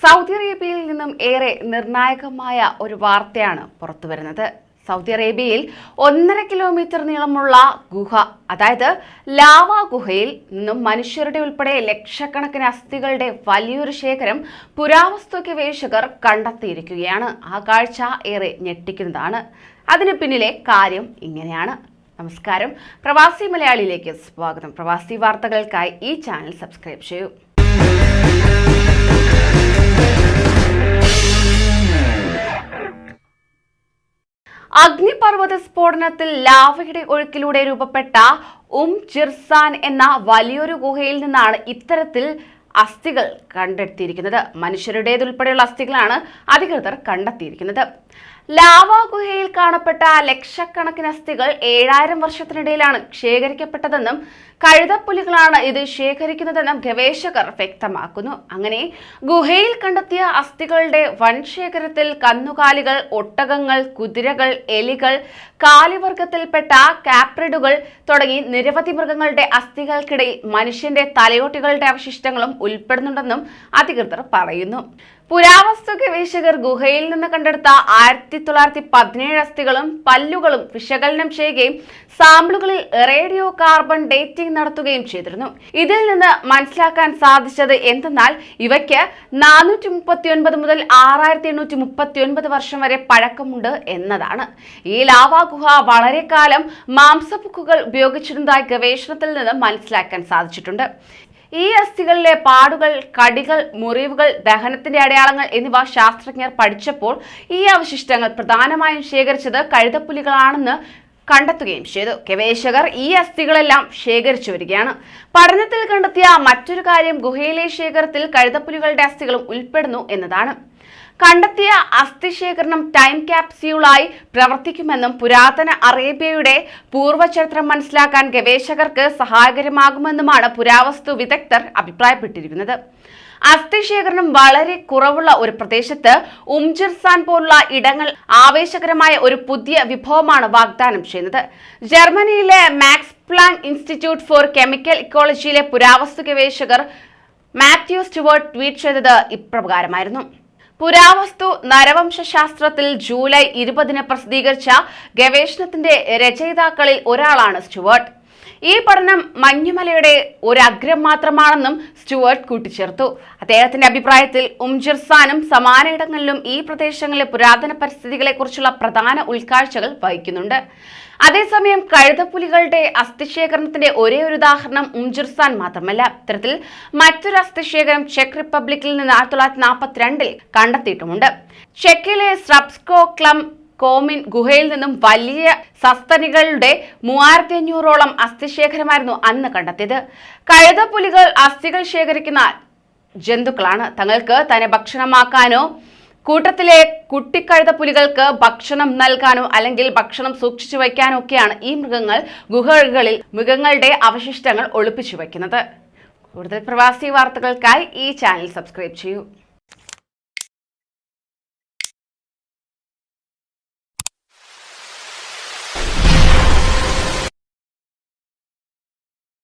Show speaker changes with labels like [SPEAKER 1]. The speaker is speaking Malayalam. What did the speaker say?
[SPEAKER 1] സൗദി അറേബ്യയിൽ നിന്നും ഏറെ നിർണായകമായ ഒരു വാർത്തയാണ് പുറത്തുവരുന്നത്. സൗദി അറേബ്യയിൽ ഒന്നര കിലോമീറ്റർ നീളമുള്ള ഗുഹ അതായത് ലാവ ഗുഹയിൽ നിന്നും മനുഷ്യരുടെ ഉൾപ്പെടെ ലക്ഷക്കണക്കിന് അസ്ഥികളുടെ വലിയൊരു ശേഖരം പുരാവസ്തു ഗവേഷകർ കണ്ടെത്തിയിരിക്കുകയാണ്. ആ കാഴ്ച ഏറെ ഞെട്ടിക്കുന്നതാണ്. അതിന് പിന്നിലെ കാര്യം ഇങ്ങനെയാണ്. നമസ്കാരം. പ്രവാസി മലയാളിയിലേക്ക് സ്വാഗതം. പ്രവാസി വാർത്തകൾക്കായി ഈ ചാനൽ സബ്സ്ക്രൈബ് ചെയ്യൂ. അഗ്നിപർവത സ്ഫോടനത്തിൽ ലാവയുടെ ഒഴുക്കിലൂടെ രൂപപ്പെട്ട ഉം ചിർസാൻ എന്ന വലിയൊരു ഗുഹയിൽ നിന്നാണ് ഇത്തരത്തിൽ അസ്ഥികൾ കണ്ടെത്തിയിരിക്കുന്നത്. മനുഷ്യരുടേതുൾപ്പെടെയുള്ള അസ്ഥികളാണ് അധികൃതർ കണ്ടെത്തിയിരിക്കുന്നത്. ലാവ ഗുഹയിൽ കാണപ്പെട്ട ലക്ഷക്കണക്കിന് അസ്ഥികൾ ഏഴായിരം വർഷത്തിനിടയിലാണ് ശേഖരിക്കപ്പെട്ടതെന്നും കഴുതപ്പുലികളാണ് ഇത് ശേഖരിക്കുന്നതെന്നും ഗവേഷകർ വ്യക്തമാക്കുന്നു. അങ്ങനെ ഗുഹയിൽ കണ്ടെത്തിയ അസ്ഥികളുടെ വൻ ശേഖരത്തിൽ കന്നുകാലികൾ ഒട്ടകങ്ങൾ കുതിരകൾ എലികൾ കാലിവർഗത്തിൽപ്പെട്ട കാപ്രിഡുകൾ തുടങ്ങി നിരവധി മൃഗങ്ങളുടെ അസ്ഥികൾക്കിടയിൽ മനുഷ്യന്റെ തലയോട്ടികളുടെ അവശിഷ്ടങ്ങളും ഉൾപ്പെടുന്നുണ്ടെന്നും അധികൃതർ പറയുന്നു. പുരാവസ്തു ഗവേഷകർ ഗുഹയിൽ നിന്ന് കണ്ടെടുത്ത ആയിരത്തി തൊള്ളായിരത്തി പതിനേഴ് അസ്ഥികളും പല്ലുകളും വിശകലനം ചെയ്യുകയും സാമ്പിളുകളിൽ റേഡിയോ കാർബൺ ഡേറ്റിംഗ് നടത്തുകയും ചെയ്തിരുന്നു. ഇതിൽ നിന്ന് മനസ്സിലാക്കാൻ സാധിച്ചത് എന്തെന്നാൽ ഇവയ്ക്ക് നാനൂറ്റി മുപ്പത്തി ഒൻപത് മുതൽ ആറായിരത്തി എണ്ണൂറ്റി മുപ്പത്തി ഒൻപത് വർഷം വരെ പഴക്കമുണ്ട് എന്നതാണ്. ഈ ലാവാ ഗുഹ വളരെ കാലം മാംസപ്പുക്കുകൾ ഉപയോഗിച്ചിരുന്നതായി ഗവേഷണത്തിൽ നിന്ന് മനസ്സിലാക്കാൻ സാധിച്ചിട്ടുണ്ട്. ഈ അസ്ഥികളിലെ പാടുകൾ കടികൾ മുറിവുകൾ ദഹനത്തിന്റെ അടയാളങ്ങൾ എന്നിവ ശാസ്ത്രജ്ഞർ പഠിച്ചപ്പോൾ ഈ അവശിഷ്ടങ്ങൾ പ്രധാനമായും ശേഖരിച്ചത് കഴുതപ്പുലികളാണെന്ന് കണ്ടെത്തുകയും ചെയ്തു. ഗവേഷകർ ഈ അസ്ഥികളെല്ലാം ശേഖരിച്ചു വരികയാണ്. പഠനത്തിൽ കണ്ടെത്തിയ മറ്റൊരു കാര്യം ഗുഹയിലെ ശേഖരത്തിൽ കഴുതപ്പുലികളുടെ അസ്ഥികളും ഉൾപ്പെടുന്നു എന്നതാണ്. കണ്ടെത്തിയ അസ്ഥിശേഖരണം ടൈം ക്യാപ്സ്യൂളായി പ്രവർത്തിക്കുമെന്നും പുരാതന അറേബ്യയുടെ പൂർവചരിത്രം മനസ്സിലാക്കാൻ ഗവേഷകർക്ക് സഹായകരമാകുമെന്നുമാണ് പുരാവസ്തു വിദഗ്ധർ അഭിപ്രായപ്പെട്ടിരിക്കുന്നത്. അസ്ഥിശേഖരണം വളരെ കുറവുള്ള ഒരു പ്രദേശത്ത് ഉംജിർസാൻ പോലുള്ള ഇടങ്ങൾ ആവേശകരമായ ഒരു പുതിയ വിഭവമാണ് വാഗ്ദാനം ചെയ്യുന്നത്. ജർമ്മനിയിലെ Max Planck institute for chemical ഇക്കോളജിയിലെ പുരാവസ്തു ഗവേഷകർ മാത്യു സ്റ്റുവർട്ട് ട്വീറ്റ് ചെയ്തത് ഇപ്രകാരമായിരുന്നു. പുരാവസ്തു നരവംശാസ്ത്രത്തിൽ ജൂലൈ ഇരുപതിന് പ്രസിദ്ധീകരിച്ച ഗവേഷണത്തിന്റെ രചയിതാക്കളിൽ ഒരാളാണ് സ്റ്റുവർട്ട്. ഈ പഠനം മഞ്ഞുമലയുടെ ഒരു അഗ്രം മാത്രമാണെന്നും സ്റ്റുവർട്ട് കൂട്ടിച്ചേർത്തു. അദ്ദേഹത്തിന്റെ അഭിപ്രായത്തിൽ ഉംജിർസാനും സമാന ഇടങ്ങളിലും ഈ പ്രദേശങ്ങളിലെ പുരാതന പരിസ്ഥിതികളെക്കുറിച്ചുള്ള പ്രധാന ഉൾക്കാഴ്ചകൾ വഹിക്കുന്നുണ്ട്. അതേസമയം കഴുതപ്പുലികളുടെ അസ്ഥിശേഖരണത്തിന്റെ ഒരേ ഒരു ഉദാഹരണം ഉംജിർസാൻ മാത്രമല്ല. ഇത്തരത്തിൽ മറ്റൊരു അസ്ഥിശേഖരം ചെക്ക് റിപ്പബ്ലിക്കിൽ നിന്ന് ആയിരത്തി തൊള്ളായിരത്തി നാൽപ്പത്തിരണ്ടിൽ കണ്ടെത്തിയിട്ടുമുണ്ട്. ചെക്കിലെ സ്രബ്സ്കോ ക്ലം കോമിൻ ഗുഹയിൽ നിന്നും വലിയ സസ്തനികളുടെ മൂവായിരത്തി അഞ്ഞൂറോളം അസ്ഥിശേഖരമായിരുന്നു അന്ന് കണ്ടെത്തിയത്. കഴുതപ്പുലികൾ അസ്ഥികൾ ശേഖരിക്കുന്ന ജന്തുക്കളാണ്. തങ്ങൾക്ക് തന്നെ ഭക്ഷണമാക്കാനോ കൂട്ടത്തിലെ കുട്ടിക്കഴുതപ്പുലികൾക്ക് ഭക്ഷണം നൽകാനോ അല്ലെങ്കിൽ ഭക്ഷണം സൂക്ഷിച്ചു വയ്ക്കാനോ ഒക്കെയാണ് ഈ മൃഗങ്ങൾ ഗുഹകളിൽ മൃഗങ്ങളുടെ അവശിഷ്ടങ്ങൾ ഒളിപ്പിച്ചു വയ്ക്കുന്നത്. കൂടുതൽ പ്രവാസി വാർത്തകൾക്കായി ഈ ചാനൽ സബ്സ്ക്രൈബ് ചെയ്യൂ.